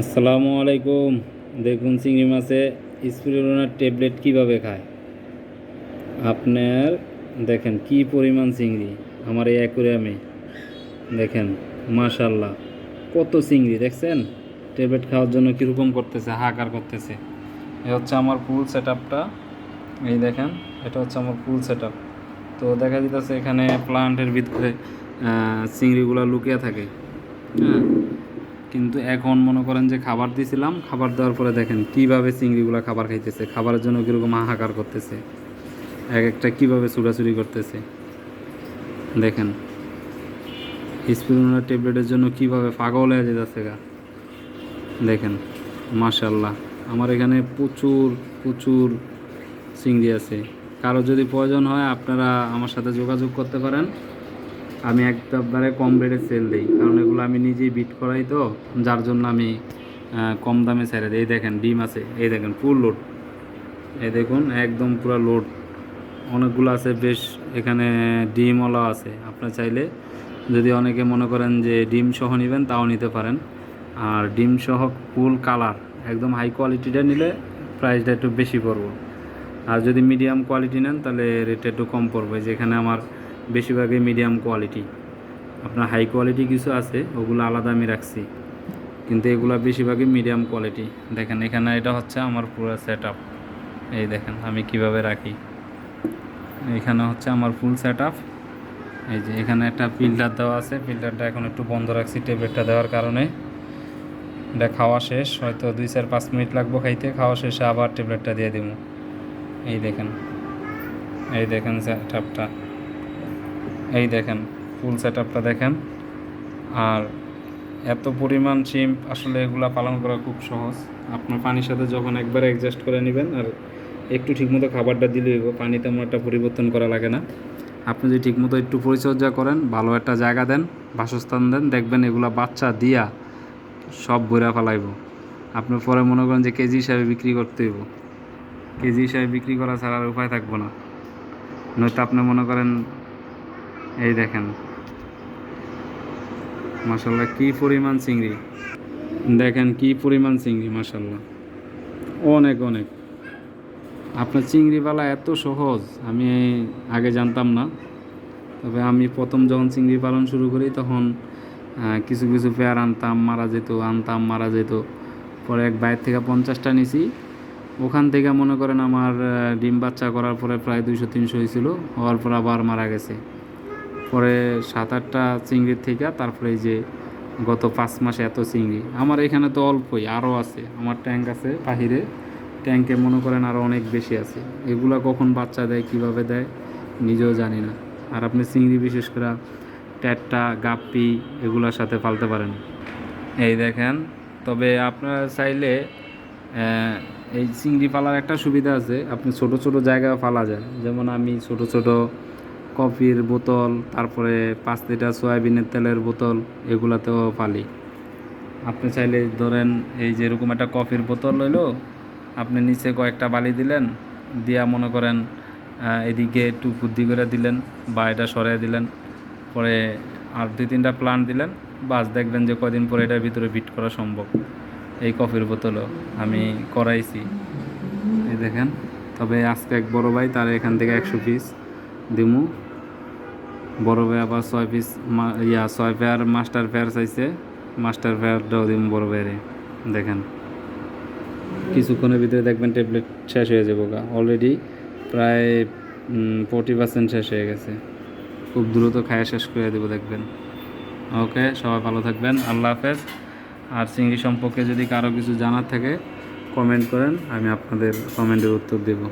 আসসালামু আলাইকুম। দেখুন চিংড়ি মাছে স্পিরুলিনার ট্যাবলেট কীভাবে খায়? আপনার, দেখেন কি পরিমাণ চিংড়ি, আমার এই অ্যাকুরিয়ামে। দেখেন মাশাল্লাহ কত চিংড়ি, দেখছেন? ট্যাবলেট খাওয়ার জন্য কীরকম করতেছে, হাহাকার করতেছে। এ হচ্ছে আমার পুল সেট এই দেখেন, এটা হচ্ছে আমার পুল সেট তো দেখা যেতেছে এখানে প্লান্টের ভিতরে চিংড়িগুলো লুকিয়ে থাকে। হ্যাঁ। কিন্তু এখন মনে করেন যে খাবার দিয়েছিলাম খাবার দেওয়ার পরে দেখেন কীভাবে চিংড়িগুলো খাবার খাইতেছে, খাবারের জন্য কীরকম হাহাকার করতেছে এক একটা কীভাবে চুরাচুরি করতেছে। দেখেন স্পিরুনার ট্যাবলেটের জন্য কীভাবে পাগল হয়ে যেতেছে গা। দেখেন মাশাল্লাহ আমার এখানে প্রচুর প্রচুর চিংড়ি আছে। কারও যদি প্রয়োজন হয় আপনারা আমার সাথে যোগাযোগ করতে পারেন। আমি একবারে কম রেটে সেল দিই। কারণ এগুলো আমি নিজেই বিট করাই তো, যার জন্য আমি কম দামে ছেড়ে দিই। এই দেখেন, ডিম আছে। এই দেখেন ফুল লোড এই দেখুন, একদম পুরো লোড অনেকগুলো আছে, বেশ, এখানে ডিমওয়ালা আছে। আপনার চাইলে যদি অনেকে মনে করেন যে ডিম সহ নেবেন, তাও নিতে পারেন। আর ডিম সহ ফুল কালার একদম হাই কোয়ালিটিটা নিলে প্রাইসটা একটু বেশি পড়ব। আর যদি মিডিয়াম কোয়ালিটি নেন, তাহলে রেটটা একটু কম পড়বে। যেখানে আমার বেশিরভাগই মিডিয়াম কোয়ালিটি আপনার হাই কোয়ালিটি কিছু আছে, ওগুলো আলাদা আমি রাখছি। কিন্তু এগুলো বেশিরভাগই মিডিয়াম কোয়ালিটি দেখেন, এখানে এটা হচ্ছে আমার পুরো সেট এই দেখেন, আমি কীভাবে রাখি। এখানে হচ্ছে আমার ফুল সেট এই যে, এখানে একটা ফিল্টার দেওয়া আছে। ফিল্টারটা এখন একটু বন্ধ রাখছি ট্যাবলেটটা দেওয়ার কারণে। এটা খাওয়া শেষ, হয়তো দুই চার পাঁচ মিনিট লাগবো খাইতে। খাওয়া শেষে আবার ট্যাবলেটটা দিয়ে দিব। এই দেখেন। এই দেখেন সেট এই দেখেন ফুল সেট আপটা দেখেন। আর এত পরিমাণ চিম আসলে এগুলা পালন করা খুব সহজ। আপনার পানির সাথে যখন একবার অ্যাডজাস্ট করে নেবেন, আর একটু ঠিকমতো খাবারটা দিলে হইব, পানি তেমন একটা পরিবর্তন করা লাগে না। আপনি যদি ঠিকমতো একটু পরিচর্যা করেন, ভালো একটা জায়গা দেন, বাসস্থান দেন, দেখবেন এগুলা বাচ্চা দিয়া সব বইরা ফেলাইব। আপনি পরে মনে করেন যে কেজি হিসাবে বিক্রি করতে হইব। কেজি হিসাবে বিক্রি করা ছাড়া আর উপায় থাকব না। নয়তো আপনি মনে করেন এই দেখেন। মাসাল্লাহ কি পরিমাণ চিংড়ি। দেখেন কি পরিমাণ চিংড়ি মাসাল্লাহ অনেক অনেক। আপনার চিংড়িপালা এত সহজ, আমি আগে জানতাম না। তবে আমি প্রথম যখন চিংড়ি পালন শুরু করি, তখন কিছু কিছু পেয়ার আনতাম, মারা যেত, আনতাম, মারা যেত। পরে এক বাইর থেকে পঞ্চাশটা নিছি। ওখান থেকে মনে করেন আমার ডিম বাচ্চা করার পরে প্রায় দুইশো, তিনশো হয়েছিল। হওয়ার পর আবার মারা গেছে। পরে সাত আটটা চিংড়ির থেকে তারপরে এই যে গত পাঁচ মাসে এত চিংড়ি। আমার এখানে তো অল্পই, আরও আছে। আমার ট্যাঙ্ক আছে বাহিরে। ট্যাঙ্কে মনে করেন আরও অনেক বেশি আছে। এগুলা কখন বাচ্চা দেয়, কীভাবে দেয়, নিজেও জানি না। আর আপনি চিংড়ি বিশেষ করে ট্যাটটা, গাপ্পি এগুলোর সাথে পালতে পারেন। এই দেখেন, তবে আপনারা চাইলে এই চিংড়ি পালার একটা সুবিধা আছে। আপনি ছোট ছোট জায়গায় পালা যায়। যেমন আমি ছোট ছোট কফির বোতল, তারপরে পাঁচ লিটার সয়াবিনের তেলের বোতল, এগুলাতেও পালি আপনি চাইলে ধরেন এই যে এরকম একটা কফির বোতল হইল আপনি নিচে কয়েকটা বালি দিলেন, দিয়া মনে করেন এদিকে একটু বুদ্ধি করে দিলেন বা এটা সরিয়ে দিলেন, পরে আর দুই তিনটা প্লান্ট দিলেন, বাস দেখবেন যে কদিন পরে এটার ভিতরে বিট করা সম্ভব। এই কফির বোতলও আমি করাইছি। এই দেখেন, তবে আজকে এক বড় ভাই, তার এখান থেকে একশো পিস দিমু। বড় ভাই আবার ছয় পিস ইয়া, ছয় পেয়ার মাস্টার পেয়ার চাইছে। মাস্টার পেয়ারটাও দিমু বড় ভাইরে। দেখেন। কিছুক্ষণের ভিতরে দেখবেন ট্যাবলেট শেষ হয়ে যাব গা। অলরেডি প্রায় ফোরটি পার্সেন্ট শেষ হয়ে গেছে। খুব দ্রুত খায়া শেষ করে দেবো দেখবেন। ওকে, সবাই ভালো থাকবেন। আল্লাহ হাফেজ। আর চিংড়ি সম্পর্কে যদি কারও কিছু জানার থাকে কমেন্ট করেন। আমি আপনাদের কমেন্টের উত্তর দেবো।